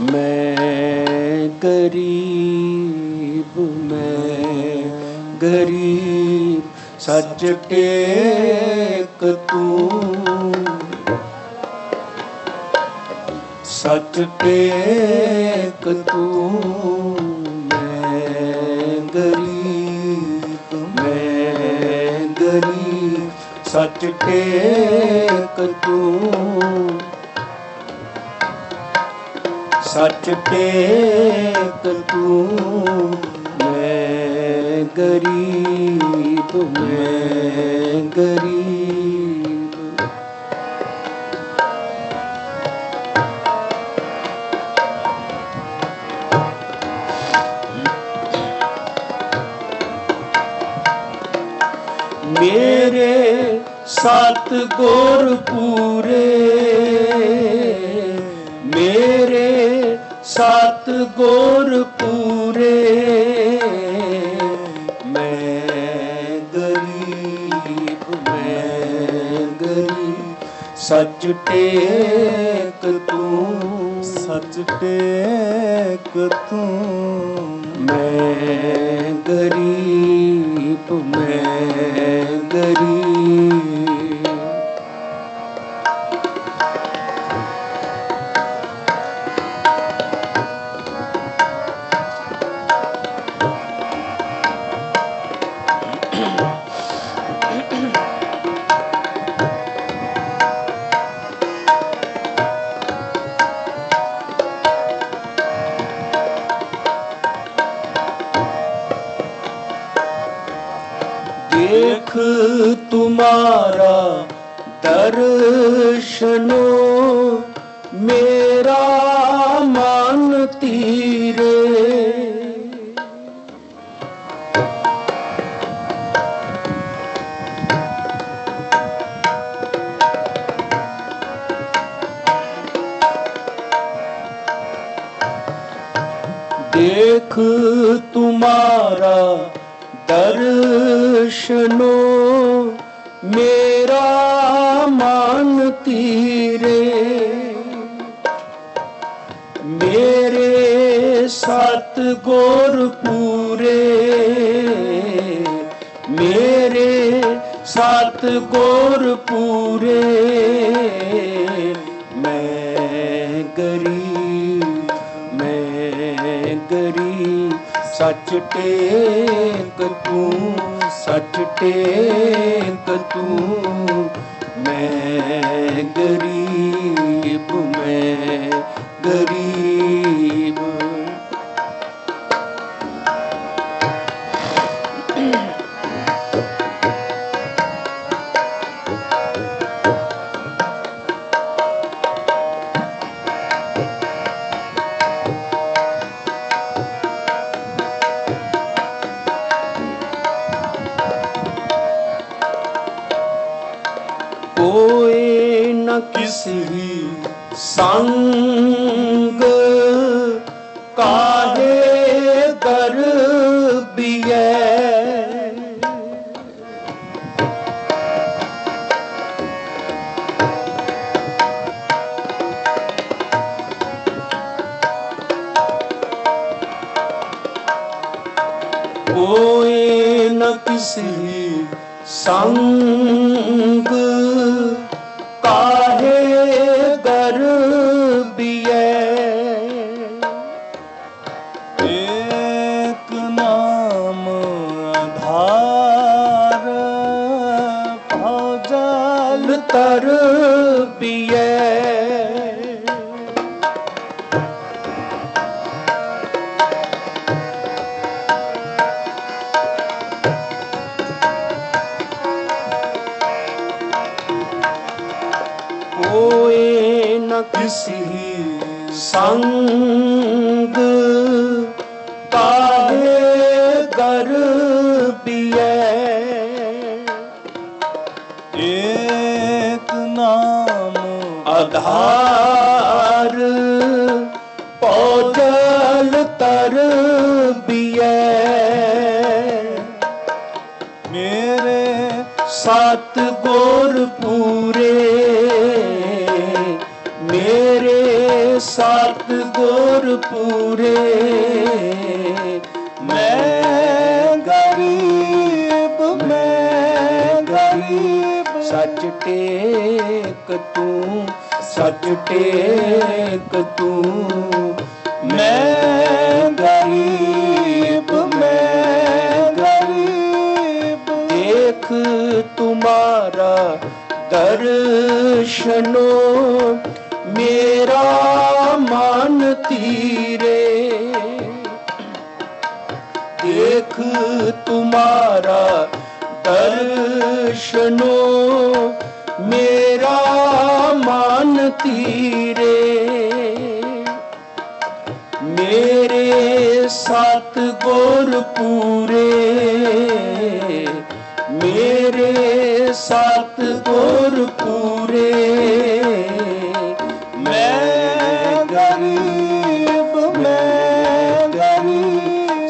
ਮੈਂ ਗਰੀਬ ਮੈਂ ਗਰੀਬ, ਸੱਚ ਟੇਕ ਤੂੰ। ਸੱਚ ਟੇਕ ਤੂੰ, ਮੈਂ ਗਰੀਬ ਮੈਂ ਗਰੀਬ, ਸੱਚ ਟੇਕ ਤੂੰ। ਸੱਚ ਟੇਕ ਤੂੰ ਮੈਂ ਗਰੀਬ ਮੈਂ ਗਰੀਬ। ਮੇਰੇ ਸਤ ਗੁਰ ਪੂਰੇ ਸਤ ਗੁਰ ਪੂਰੇ ਮੈਂ ਗਰੀਬ ਮੈਂ ਗਰੀਬ। ਸੱਚ ਟੇਕ ਤੂੰ ਸੱਚ ਟੇਕ ਤੂੰ ਮੈਂ देख तुम्हारा दर्शनो मेरा मन तीरे देख तुम्हारा ਦਰਸ਼ਨੋ ਮੇਰਾ ਮਨ ਤੀਰੇ ਮੇਰੇ ਸਤ ਪੂਰੇ। ਮੇਰੇ ਸਤ ਗੁਰ ਪੂਰੇ। ਸੱਚ ਟੇਕ ਤੂੰ ਸੱਚ ਟੇਕ ਤੂੰ ਮੈਂ ਗਰੀਬ ਮੈਂ ਗਰੀਬ। ਸੰਗ ਕਾਹੇ ਦਰ ਬਿਐ? ਕੋਏ ਨ ਕਿਸੀ ਸੰਗ ਕਿਸੀ ਸੰਗ ਕਾਹੇ ਦਰ ਬਿਐ ਏਕ ਨਾਮ ਆਧਾਰ ਪੌਜਲ ਪੂਰੇ। ਮੈਂ ਗਰੀਬ ਮੈਂ ਗਰੀਬ। ਸੱਚ ਟੇਕ ਤੂੰ, ਸੱਚ ਟੇਕ ਤੂੰ। ਮੈਂ ਗਰੀਬ ਮੈਂ ਗਰੀਬ। ਦੇਖ ਤੁਮਾਰਾ ਦਰਸ਼ਨੋ ਮੇਰਾ ਦੇਖ ਤੁਮਾਰਾ ਦਰਸ਼ਨੋ ਮੇਰਾ ਮਨ ਤੀਰੇ ਮੇਰੇ ਸਤ ਗੁਰ ਪੂਰੇ ਮੇਰੇ ਸਤ ਗੁਰ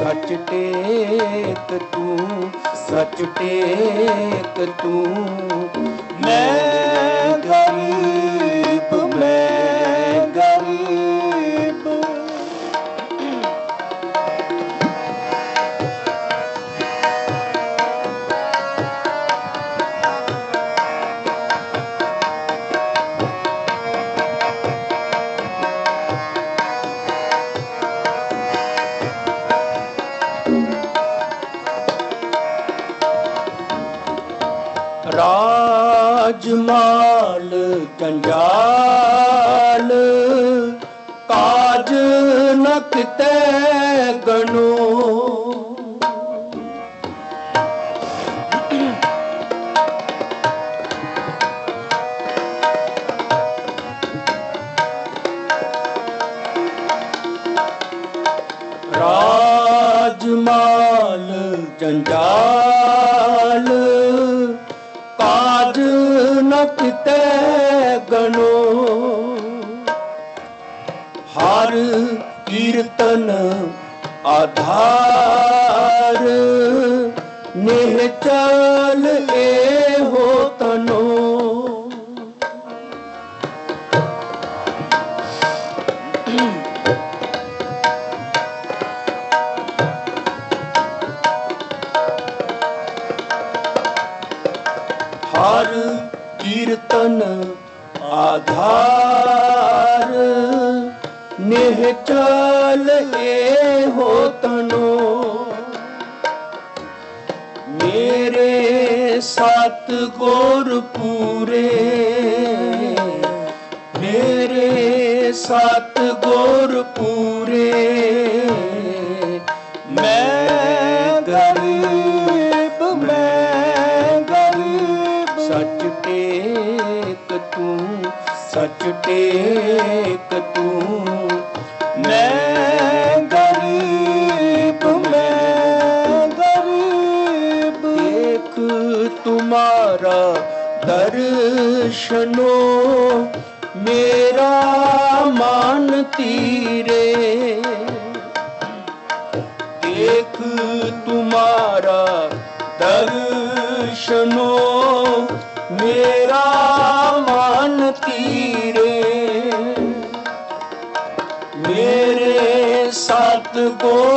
ਸੱਚ ਟੇਕ ਤੂੰ ਸੱਚ ਟੇਕ ਤੂੰ। ਮੈਂ ਰਾਜਮਾਲ ਜੰਜਾਲ ਕਾਜ ਨ ਕਿਤੇ ਗਣੋ। ਰਾਜਮਾਲ ਜੰਜਾਲ ਆਧਾਰ ਨਿਹ ਚਲ ਇਹੋ ਇਹੋ ਮੇਰੇ ਸਤ ਗੁਰ ਪੂਰੇ ਮੇਰੇ ਸਤ ਗੁਰ ਪੂਰੇ ਮੈਂ ਗਰੀਬ ਮੈਂ ਗਰੀਬ ਸੱਚ ਟੇਕ ਤੂੰ ਸੱਚ ਟੇਕ ਤੂੰ ਦਰਸ਼ਨੋ ਮੇਰਾ ਮਨ ਤੀਰੇ ਦੇਖ ਤੁਮਾਰਾ ਦਰਸ਼ਨੋ ਮੇਰਾ ਮਨ ਤੀਰੇ ਮੇਰੇ ਸਤ ਕੋ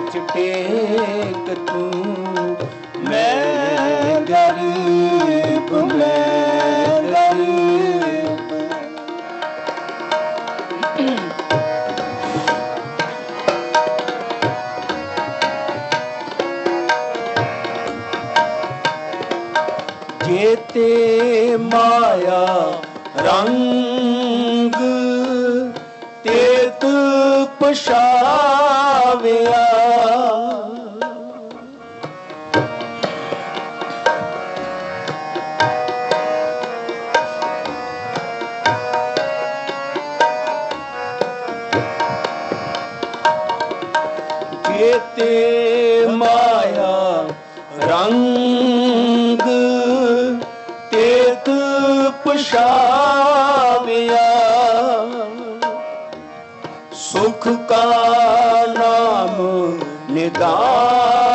ਸੱਚ ਟੇਕ ਤੂੰ ਮੈਂ ਗਰੀਬ ਮੈਂ ਗਰੀਬ। ਜੇਤੇ ਮਾਇਆ ਰੰਗ ਤੇਤ ਪਛਾਵਿਆ ਪਛਾਵਿਆ ਸੁਖ ਕਾ ਨਾਮ ਨਿਦਾਨ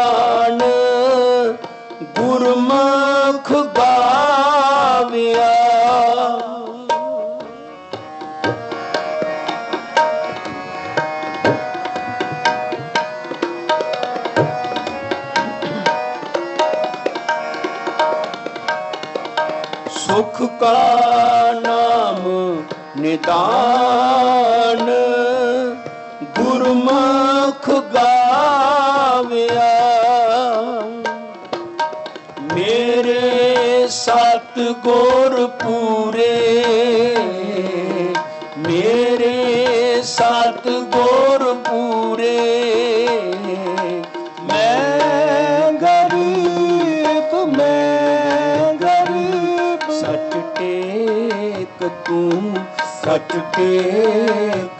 ਸੁਖ ਕਾ ਨਾਮ ਨਿਦਾਨ। ਗੁਰਮੁਖ ਗਾਵਿਆ। ਮੇਰੇ ਸਤ ਗੁਰ ਪੂਰੇ। ਮੇਰੇ ਸਤ ਗੁਰ ਪੂਰੇ। ਸੱਚ ਟੇਕ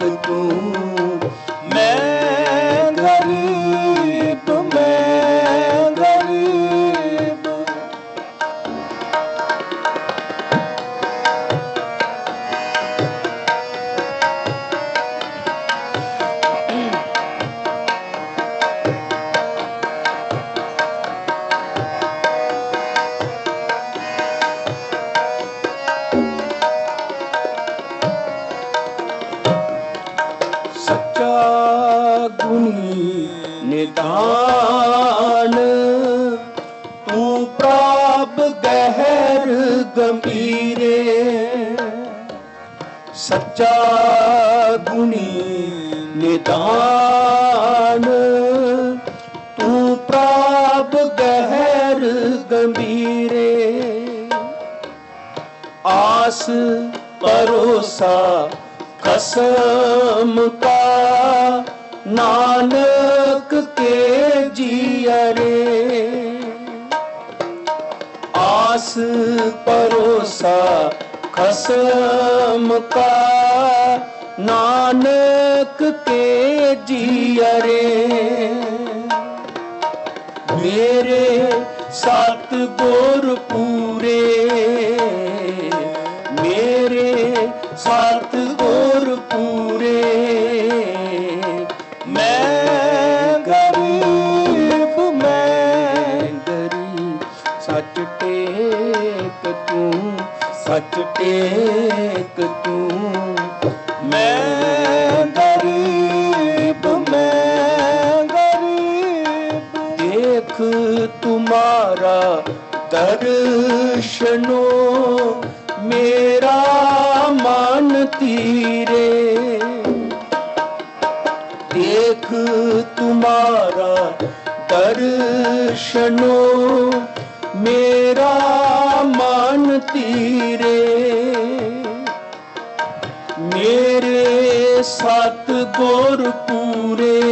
ਗੰਭੀਰੇ, ਸੱਚਾ ਗੁਣੀ ਨਿਦਾਨ। ਤੂੰ ਪ੍ਰਭ ਗਹਿਰ ਗੰਭੀਰੇ, ਆਸ ਪਰੋਸਾ ਕਸਮ ਕਾ। ਨਾਨਕ ਕੇ ਜੀਅਰੇ ਆਸ ਭਰੋਸਾ ਖਸਮ ਕਾ ਨਾਨਕ ਕੇ ਜੀਅਰੇ ਮੇਰੇ ਸਤ ਗੁਰ ਏਕ ਤੂੰ। ਮੈਂ ਗਰੀਬ ਮੈਂ ਗਰੀਬ। ਦੇਖ ਤੁਮਾਰਾ ਦਰਸ਼ਨੋ, ਮੇਰਾ ਮਨ ਤੀਰੇ। ਦੇਖ ਤੁਮਾਰਾ ਦਰਸ਼ਨੋ, ਮੇਰਾ ਸਤ ਗੁਰ ਪੂਰੇ।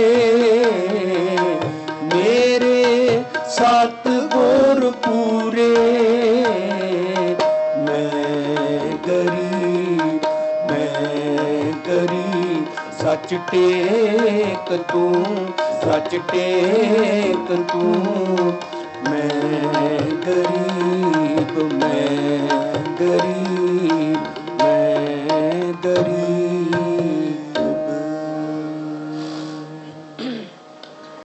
ਮੇਰੇ ਸਤ ਗੁਰ ਪੂਰੇ। ਮੈਂ ਗਰੀਬ ਮੈਂ ਗਰੀਬ। ਸੱਚ ਟੇਕ ਤੂੰ, ਸੱਚ ਟੇਕ ਤੂੰ। ਮੈਂ ਗਰੀਬ ਮੈਂ ਗਰੀਬ।